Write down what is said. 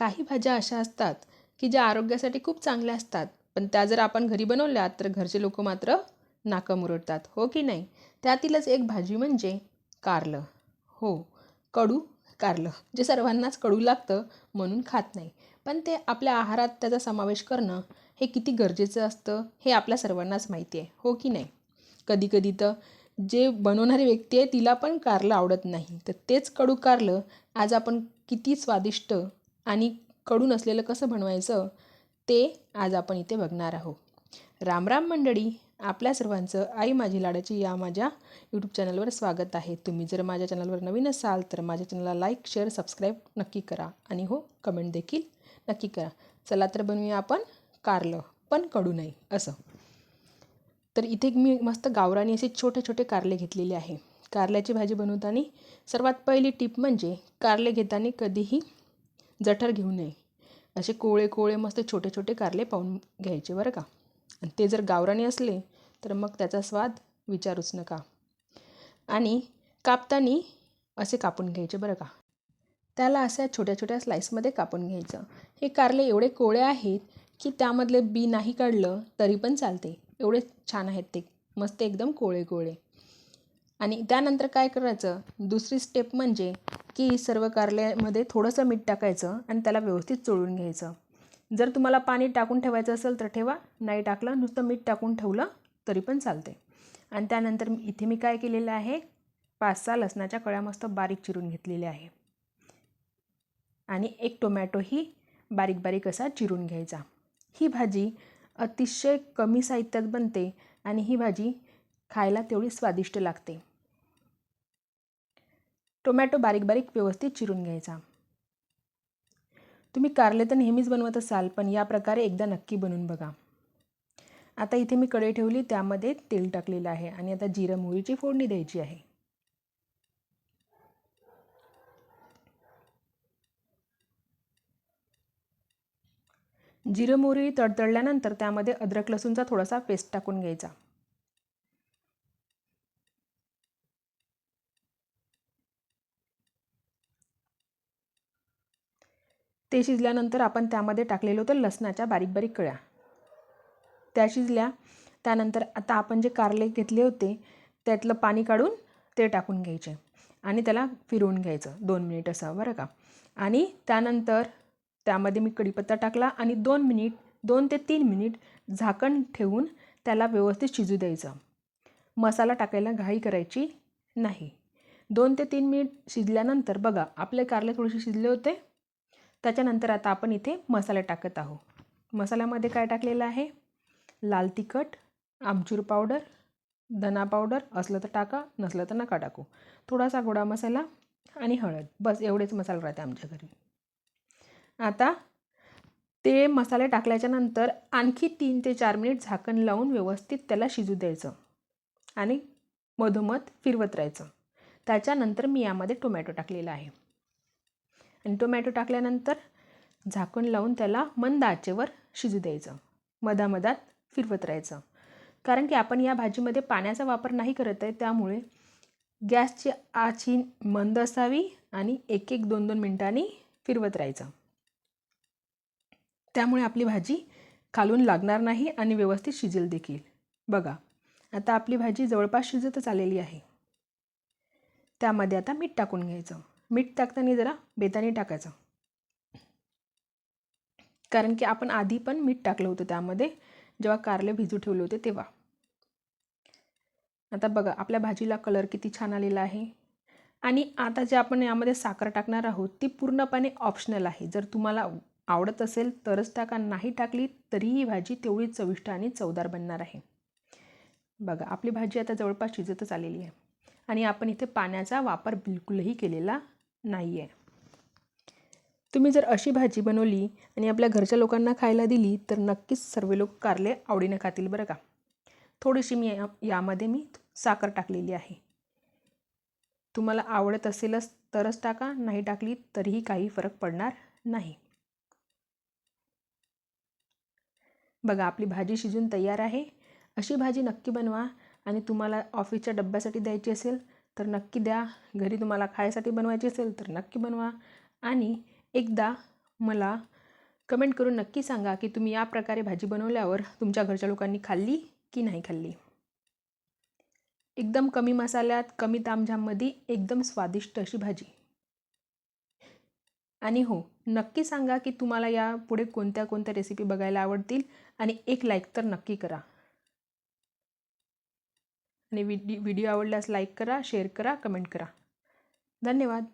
काही भाज्या अशा असतात की ज्या आरोग्यासाठी खूप चांगल्या असतात. पण त्या जर आपण घरी बनवल्या तर घरचे लोक मात्र नाकं मुरडतात हो की नाही? त्यातीलच एक भाजी म्हणजे कारलं. हो कडू कारलं जे सर्वांनाच कडू लागतं म्हणून खात नाही. पण ते आपल्या आहारात त्याचा समावेश करणं हे किती गरजेचं असतं हे आपल्या सर्वांनाच माहिती आहे. हो की नाही? कधीकधी तर जे बनवणारी व्यक्ती आहे तिला पण कारलं आवडत नाही. तर तेच कडू कारलं आज आपण किती स्वादिष्ट आणि कडू नसलेलं कसं बनवायचं ते आज आपण इथे बघणार आहोत. रामराम मंडळी आपल्या सर्वांचं आई माझी लाडाची या माझ्या यूट्यूब चॅनलवर स्वागत आहे. तुम्ही जर माझ्या चॅनलवर नवीन असाल तर माझ्या चॅनलला लाईक शेअर सबस्क्राईब नक्की करा आणि हो कमेंट देखील नक्की करा. चला तर बनवूया आपण कारलं पण कडू नाही असं. तर इथे मी मस्त गावरानी असे छोटे छोटे कारले घेतलेले आहे. कारल्याची भाजी बनवताना सर्वात पहिली टीप म्हणजे कारले घेताना कधीही जठर घेऊ नये. असे कोळे कोळे मस्त छोटे छोटे कारले पाहून घ्यायचे बरं का. आणि ते जर गावरानी असले तर मग त्याचा स्वाद विचारूच नका. आणि कापताना असे कापून घ्यायचे बरं का. त्याला अशा छोट्या छोट्या स्लाईसमध्ये कापून घ्यायचं. हे कारले एवढे कोळे आहेत की त्यामधले बी नाही काढलं तरी पण चालते. एवढे छान आहेत ते. मस्त एकदम कोळे कोळे. आणि त्यानंतर काय करायचं? दुसरी स्टेप म्हणजे की सर्व कारल्यामध्ये थोडंसं मीठ टाकायचं आणि त्याला व्यवस्थित चोळून घ्यायचं. जर तुम्हाला पाणी टाकून ठेवायचं असेल तर ठेवा नाही टाकलं नुसतं मीठ टाकून ठेवलं तरी पण चालते आणि त्यानंतर इथे मी काय केलेलं आहे पाच सहा लसणाच्या कळ्या मस्त बारीक चिरून घेतलेल्या आहे. आणि एक टोमॅटोही बारीक बारीक असा चिरून घ्यायचा. ही भाजी अतिशय कमी साहित्यात बनते आणि ही भाजी खायला तेवढी स्वादिष्ट लागते. टोमॅटो बारीक बारीक व्यवस्थित चिरून घ्यायचा. तुम्ही कारले तर नेहमीच बनवत असाल पण या प्रकारे एकदा नक्की बनवून बघा. आता इथे मी कढई ठेवली त्यामध्ये तेल टाकलेलं आहे आणि आता जिरं मोहरीची फोडणी द्यायची आहे. जिरं मोहरी तडतडल्यानंतर त्यामध्ये अद्रक लसूणचा थोडासा पेस्ट टाकून घ्यायचा. ते शिजल्यानंतर आपण त्यामध्ये टाकलेलं होतं लसणाच्या बारीक बारीक कळ्या. त्या शिजल्या. त्यानंतर आता आपण जे कारले घेतले होते त्यातलं पाणी काढून ते टाकून घ्यायचे आणि त्याला फिरवून घ्यायचं दोन मिनिट असं बरं का? आणि त्यानंतर त्यामध्ये मी कढीपत्ता टाकला आणि दोन मिनिट दोन ते तीन मिनिट झाकण ठेवून त्याला व्यवस्थित शिजू द्यायचं. मसाला टाकायला घाई करायची नाही. दोन ते तीन मिनिट शिजल्यानंतर बघा आपले कारले थोडेसे शिजले होते. त्याच्यानंतर आता आपण इथे मसाले टाकत आहोत. मसाल्यामध्ये काय टाकलेलं आहे? लाल तिखट आमचूर पावडर धना पावडर असलं तर टाका नसलं तर नका टाकू. थोडासा गोडा मसाला आणि हळद. बस एवढेच मसाले राहते आमच्या घरी. आता ते मसाले टाकल्याच्यानंतर आणखी तीन ते चार मिनिट झाकण लावून व्यवस्थित त्याला शिजू द्यायचं आणि मधोमध फिरवत राहायचं. त्याच्यानंतर मी यामध्ये टोमॅटो टाकलेला आहे. आणि टोमॅटो टाकल्यानंतर झाकण लावून त्याला मंद आचेवर शिजू द्यायचं. मधामधात फिरवत राहायचं. कारण की आपण या भाजीमध्ये पाण्याचा वापर नाही करत आहे त्यामुळे गॅसची आच ही मंद असावी आणि एक एक दोन दोन मिनटांनी फिरवत राहायचं. त्यामुळे आपली भाजी खालून लागणार नाही आणि व्यवस्थित शिजेल देखील. बघा आता आपली भाजी जवळपास शिजतच आलेली आहे. त्यामध्ये आता मीठ टाकून घ्यायचं. मीठ टाकताना जरा बेताने टाकायचं. कारण की आपण आधी पण मीठ टाकलं होतं त्यामध्ये. जेव्हा कारले भिजू ठेवले होते तेव्हा. आता बघा आपल्या भाजीला कलर किती छान आलेला आहे. आणि आता जे आपण यामध्ये साखर टाकणार आहोत ती पूर्णपणे ऑप्शनल आहे. जर तुम्हाला आवडत असेल तरच टाका नाही टाकली तरीही भाजी तेवढी चविष्ट आणि चवदार बनणार आहे. बघा आपली भाजी आता जवळपास शिजतच आलेली आहे. आणि आपण इथे पाण्याचा वापर बिलकुलही केलेला नाही आहे तुम्ही जर अशी भाजी बनवली आणि आपल्या घरच्या लोकांना खायला दिली तर नक्कीच सर्व लोक कारले आवडीने खातील बरं का. थोडीशी मी या यामध्ये मी साखर टाकलेली आहे. तुम्हाला आवडत असेलच तरच टाका नाही टाकली तरीही काही फरक पडणार नाही. बघा आपली भाजी शिजून तयार आहे. अशी भाजी नक्की बनवा आणि तुम्हाला ऑफिसच्या डब्यासाठी द्यायची असेल तर नक्की द्या. घरी तुम्हाला खायसाठी बनवायची असेल तर नक्की बनवा. आणि एकदा मला कमेंट करून नक्की सांगा की तुम्ही या प्रकारे भाजी बनवल्यावर तुमच्या घरच्या लोकांनी खाल्ली की नाही खाल्ली? एकदम कमी मसाल्यात कमी तामझाममध्ये एकदम स्वादिष्ट अशी भाजी. आणि हो नक्की सांगा की तुम्हाला या पुढे कोणत्या कोणत्या रेसिपी बघायला आवडतील आणि एक लाईक तर नक्की करा. आणि व्हिडि व्हिडिओ आवडल्यास लाईक करा शेअर करा कमेंट करा. धन्यवाद.